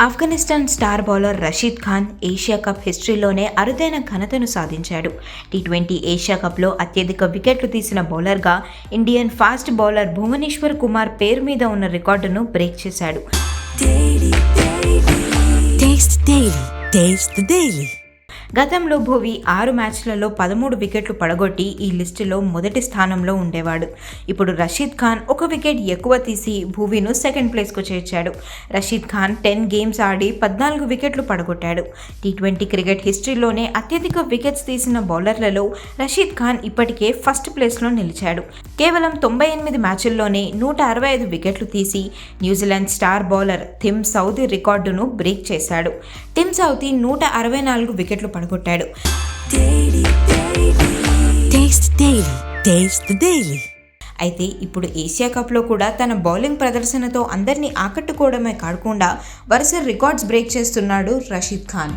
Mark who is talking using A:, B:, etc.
A: Afghanistan star bowler Rashid Khan Asia cup హిస్టరీలోనే అరుదైన ఘనతను సాధించాడు. టీ ట్వంటీ ఏషియా కప్లో అత్యధిక వికెట్లు తీసిన బౌలర్గా Indian fast bowler Bhuvneshwar Kumar పేరు మీద ఉన్న రికార్డును బ్రేక్ చేశాడు. గతంలో భువి ఆరు మ్యాచ్లలో పదమూడు వికెట్లు పడగొట్టి ఈ లిస్టులో మొదటి స్థానంలో ఉండేవాడు. ఇప్పుడు రషీద్ ఖాన్ ఒక వికెట్ ఎక్కువ తీసి భువిను సెకండ్ ప్లేస్కు చేర్చాడు. రషీద్ ఖాన్ టెన్ గేమ్స్ ఆడి పద్నాలుగు వికెట్లు పడగొట్టాడు. టీ ట్వంటీ క్రికెట్ హిస్టరీలోనే అత్యధిక వికెట్స్ తీసిన బౌలర్లలో రషీద్ ఖాన్ ఇప్పటికే ఫస్ట్ ప్లేస్లో నిలిచాడు. కేవలం తొంభై ఎనిమిది మ్యాచుల్లోనే నూట అరవై ఐదు వికెట్లు తీసి New Zealand star bowler Tim Southee రికార్డును బ్రేక్ చేశాడు. టిమ్ సౌదీ నూట అరవై నాలుగు వికెట్లు పడగొట్టాడు. అయితే ఇప్పుడు ఏషియా కప్లో కూడా తన బౌలింగ్ ప్రదర్శనతో అందరినీ ఆకట్టుకోవడమే కాకుండా వరుస రికార్డ్స్ బ్రేక్ చేస్తున్నాడు రషీద్ ఖాన్.